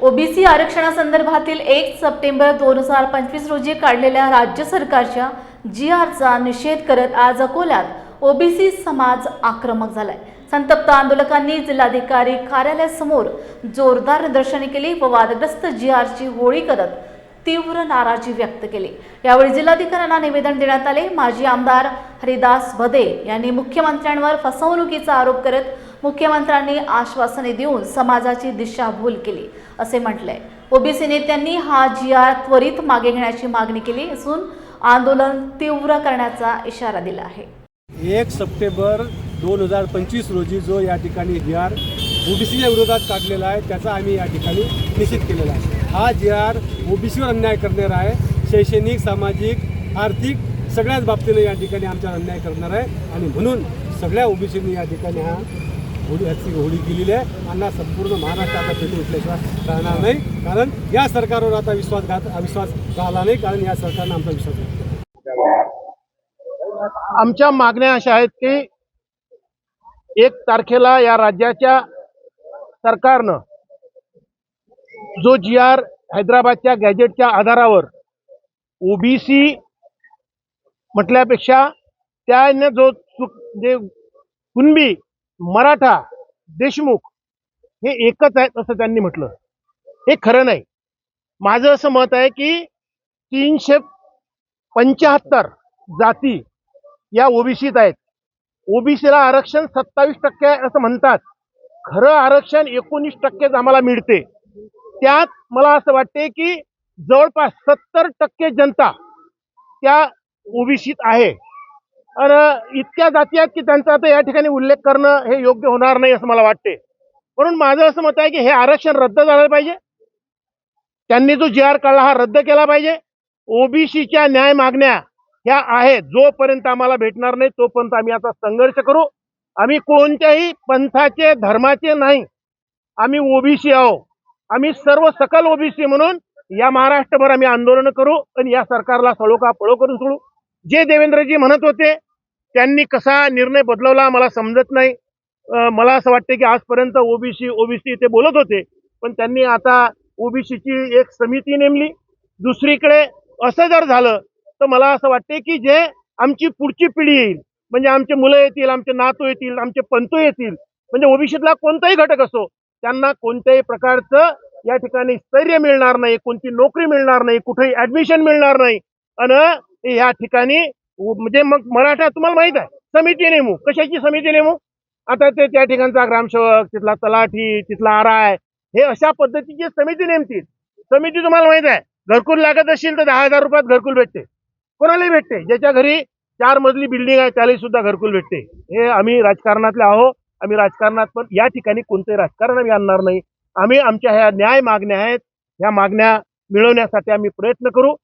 OBC आरक्षणासंदर्भातील एक September दोन हजार पंचवीस रोजी काढलेल्या राज्य सरकारच्या जी आरचा निषेध करत आज अकोल्यात ओबीसी समाज आक्रमक झालाय. संतप्त आंदोलकांनी जिल्हाधिकारी कार्यालयासमोर जोरदार निदर्शने केली व वादग्रस्त जी आरची होळी करत तीव्र नाराजी व्यक्त केली. यावेळी जिल्हाधिकाऱ्यांना निवेदन देण्यात आले. माजी आमदार हरिदास भदे यांनी मुख्यमंत्र्यांवर फसवणुकीचा आरोप करत मुख्यमंत्र्यांनी आश्वासने देऊन समाजाची दिशाभूल केली असे म्हटलंय ओबीसी नेत्यांनी हा जी आर त्वरित मागे घेण्याची मागणी केली असून आंदोलन तीव्र करण्याचा इशारा दिला आहे. एक सप्टेंबर दोन हजार पंचवीस रोजी जो या ठिकाणी जी आर ओबीसीच्या विरोधात काढलेला आहे त्याचा आम्ही या ठिकाणी निषेध केलेला आहे. हा जी आर ओबीसीवर अन्याय करणार आहे शैक्षणिक सामाजिक आर्थिक सगळ्याच बाबतीने या ठिकाणी आमच्यावर अन्याय करणार आहे. आणि म्हणून सगळ्या ओबीसींनी या ठिकाणी हा होळी याची होळी केलेली आहे. आणि संपूर्ण महाराष्ट्र आता पेटून उठल्याशिवाय राहणार नाही. कारण या सरकारवर आता विश्वासघात विश्वास राहिला नाही. कारण या सरकारनं आमचा विश्वास आमच्या मागण्या अशा आहेत की एक तारखेला या राज्याच्या सरकारनं जो जी आर हैदराबादच्या गॅजेटच्या आधारावर ओबीसी म्हटल्यापेक्षा त्यानं जो चुक जे म्हणजे कुणबी मराठा देशमुख हे एकच आहेत असं त्यांनी म्हटलं. हे खरं नाही. माझं असं मत आहे की तीनशे पंच्याहत्तर जाती या ओबीसीत आहेत. ओबीसीला आरक्षण सत्तावीस टक्के आहे असं म्हणतात. खरं आरक्षण एकोणीस टक्केच आम्हाला मिळते. त्यात मला असं वाटते की जवळपास सत्तर टक्के जनता त्या ओबीसीत आहे. आणि इतक्या जाती आहेत की त्यांचा आता या ठिकाणी उल्लेख करणं हे योग्य होणार नाही असं मला वाटते. म्हणून माझं असं मत आहे की हे आरक्षण रद्द झालं पाहिजे. त्यांनी जो जी आर काढला हा रद्द केला पाहिजे. ओबीसीच्या न्याय मागण्या ह्या आहेत. जोपर्यंत आम्हाला भेटणार नाही तोपर्यंत आम्ही आता संघर्ष करू. आम्ही कोणत्याही पंथाचे धर्माचे नाही. आम्ही ओबीसी आहो. आम्ही सर्व सकल ओबीसी म्हणून या महाराष्ट्रभर आम्ही आंदोलन करू आणि या सरकारला सळो का पळो करून सोडू. जे देवेंद्रजी म्हणत होते त्यांनी कसा निर्णय बदलवला मला समजत नाही. मला असं वाटतं की आजपर्यंत ओबीसी ओबीसी ते बोलत होते पण त्यांनी आता ओबीसीची एक समिती नेमली. दुसरीकडे असं जर झालं तर मला असं वाटते की जे आमची पुढची पिढी येईल म्हणजे आमचे मुलं येतील आमचे नातू येतील आमचे पंतू येतील. म्हणजे ओबीसीतला कोणताही घटक असो त्यांना कोणत्याही प्रकारचं या ठिकाणी स्थैर्य मिळणार नाही कोणती नोकरी मिळणार नाही कुठेही ऍडमिशन मिळणार नाही. आणि या ठिकाणी म्हणजे मग मराठा तुम्हाला माहीत आहे समिती नेमू. कशाची समिती नेमू? आता ते त्या ठिकाणचा ग्रामसेवक तिथला तलाठी तिथला आराय हे अशा पद्धतीची समिती नेमतील. समिती तुम्हाला माहीत आहे घरकुल लागत असेल तर दहा हजार रुपयात घरकुल भेटते. कोणालाही भेटते ज्याच्या घरी चार मजली बिल्डिंग आहे त्यालाही सुद्धा घरकुल भेटते. हे आम्ही राजकारणातले आहो आम्ही राजकारणात पण या ठिकाणी कोणतेही राजकारण आम्ही आणणार नाही. आम्ही आमच्या ह्या न्याय मागण्या आहेत. ह्या मागण्या मिळवण्यासाठी आम्ही प्रयत्न करू.